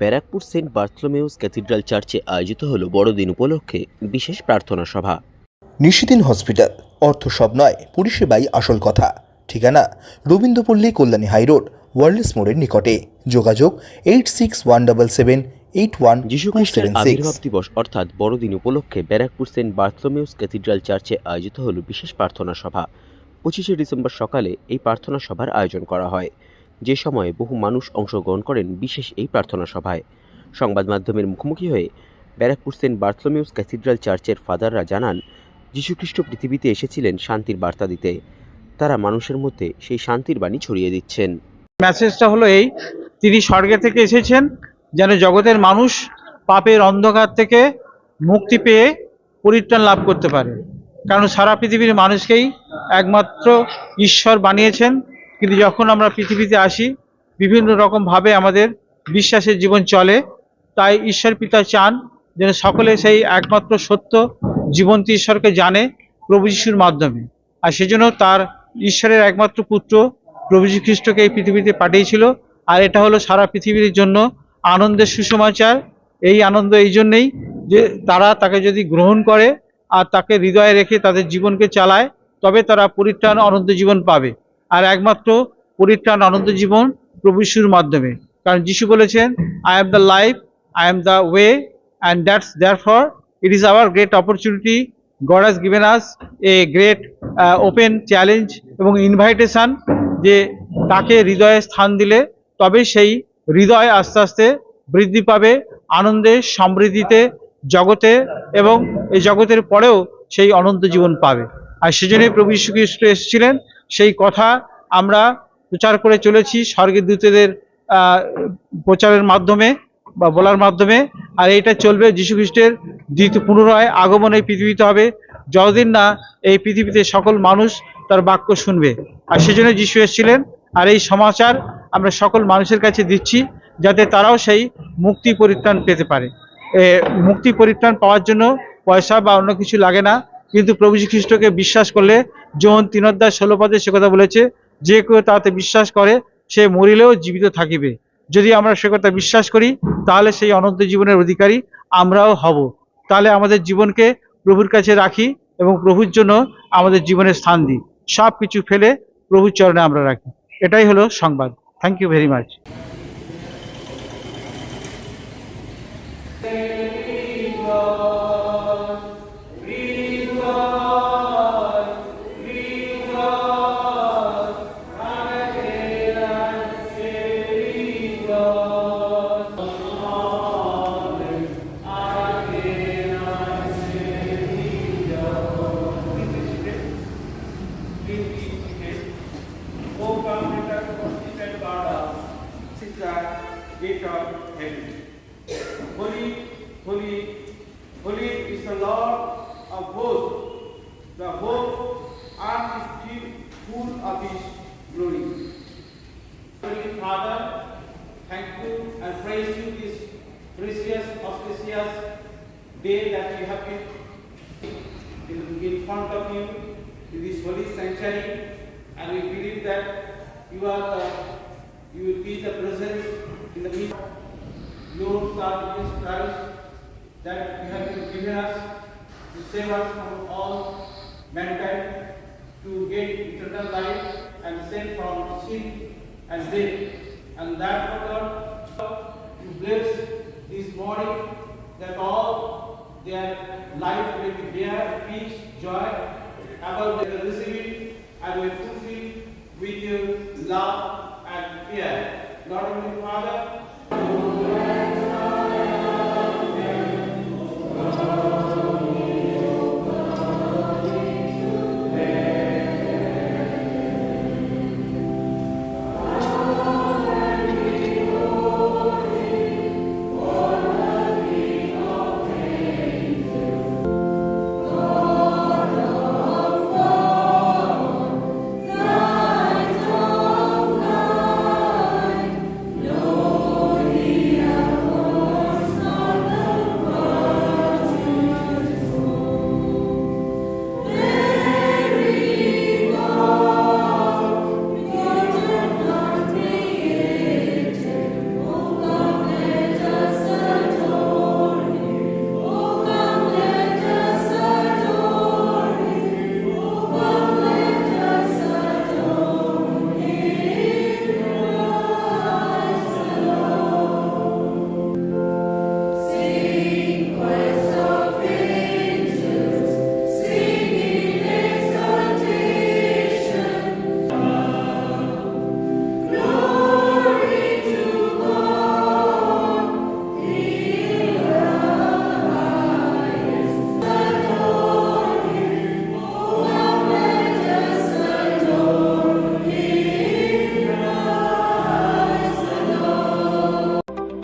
Barrackpore Saint বার্থলোমেউস cathedral চার্চে আয়োজিত হল বড়দিন উপলক্ষে বিশেষ প্রার্থনা সভা। নিশিদিন হসপিটাল অর্থ সব নয় পরিষেবাই আসল কথা। ঠিকানা রবীন্দ্রপল্লী কল্যাণী হাইরোড ওয়ার্ল্ডস মোড়ের নিকটে। যোগাযোগ eight six one double seven eight one আবির্ভাব দিবস অর্থাৎ বড়দিন উপলক্ষে ব্যারাকপুর সেন্ট বার্থলোমেউস ক্যাথিড্রাল চার্চে আয়োজিত হল বিশেষ প্রার্থনা সভা। পঁচিশে ডিসেম্বর সকালে এই প্রার্থনা সভার আয়োজন করা হয়। যে সময়ে বহু মানুষ অংশগ্রহণ করেন বিশেষ এই প্রার্থনা সভায়। সংবাদ মাধ্যমের মুখোমুখি হয়ে ব্যারাকপুর সেন্ট বার্থলোমিউস ক্যাথিড্রাল চার্চের ফাদাররা জানান, যীশুখ্রিস্ট পৃথিবীতে এসেছিলেন শান্তির বার্তা দিতে। তারা মানুষের মধ্যে সেই শান্তির বাণী ছড়িয়ে দিচ্ছেন। মেসেজটা হলো এই, তিনি স্বর্গে থেকে এসেছেন, যেন জগতের মানুষ পাপের অন্ধকার থেকে মুক্তি পেয়ে পরিত্রাণ লাভ করতে পারে। কারণ সারা পৃথিবীর মানুষকেই একমাত্র ঈশ্বর বানিয়েছেন কিন্তু যখন আমরা পৃথিবীতে আসি, বিভিন্ন রকমভাবে আমাদের বিশ্বাসের জীবন চলে। তাই ঈশ্বর পিতা চান যেন সকলে সেই একমাত্র সত্য জীবন্ত ঈশ্বরকে জানে প্রভু যিশুর মাধ্যমে। আর সেজন্য তার ঈশ্বরের একমাত্র পুত্র প্রভু খ্রিস্টকে এই পৃথিবীতে পাঠিয়েছিল। আর এটা হলো সারা পৃথিবীর জন্য আনন্দের সুসমাচার। এই আনন্দ এই জন্যেই যে তারা তাকে যদি গ্রহণ করে আর তাকে হৃদয়ে রেখে তাদের জীবনকে চালায়, তবে তারা পরিত্রাণ অনন্ত জীবন পাবে। আর একমাত্র পরিত্রাণ অনন্ত জীবন প্রভু যিশুর মাধ্যমে। কারণ যিশু বলেছেন I am the life I am the way and that's therefore it is our great opportunity God has given us a great open challenge এবং ইনভাইটেশন যে তাকে হৃদয়ে স্থান দিলে তবে সেই হৃদয় আস্তে আস্তে বৃদ্ধি পাবে, আনন্দে সমৃদ্ধিতে, জগতে এবং এই জগতের পরেও সেই অনন্ত জীবন পাবে। আর সেজন্যই প্রভু যীশু খ্রিস্ট এসেছিলেন সেই কথা আমরা প্রচার করে চলেছি স্বর্গের দূতদের প্রচারের মাধ্যমে বা বলার মাধ্যমে। আর এটা চলবে খ্রিস্টের দ্বিতীয় পুনরায় আগমন এই পৃথিবীতে হবে। যতদিন না এই পৃথিবীতে সকল মানুষ তার বাক্য শুনবে। আর সেজন্য যিশু এসেছিলেন। আর এই সমাচার আমরা সকল মানুষের কাছে দিচ্ছি যাতে তারাও সেই মুক্তি পরিত্রাণ পেতে পারে। মুক্তি পরিত্রাণ পাওয়ার জন্য পয়সা বা অন্য কিছু লাগে না। কিন্তু প্রভু খ্রিস্টকে বিশ্বাস করলে যৌন তিন অধ্যায় ষোলো পদে সে কথা বলেছে, যে কেউ তাতে বিশ্বাস করে, সে মরিলেও জীবিত থাকিবে। যদি আমরা সে কথা বিশ্বাস করি, তাহলে সেই অনন্ত জীবনের অধিকারী আমরাও হব। তাহলে আমাদের জীবনকে প্রভুর কাছে রাখি এবং প্রভুর জন্য আমাদের জীবনের স্থান দিই। সব কিছু ফেলে প্রভুর চরণে আমরা রাখি। এটাই হলো সংবাদ। Thank you very much is the Lord of hosts. The whole earth is full of His glory. Holy Father, thank you and praise you this precious, auspicious day that you have been in, front of you in this holy sanctuary, and we believe that you are the, you will be the presence in the midst of Lord Christ, that you have been given us to save us from all mankind, to get eternal life and save from sin and death. And therefore, God, you bless this morning that all their life will be there, peace, joy, will receive it and will fulfill with your love and fear. Not only Father,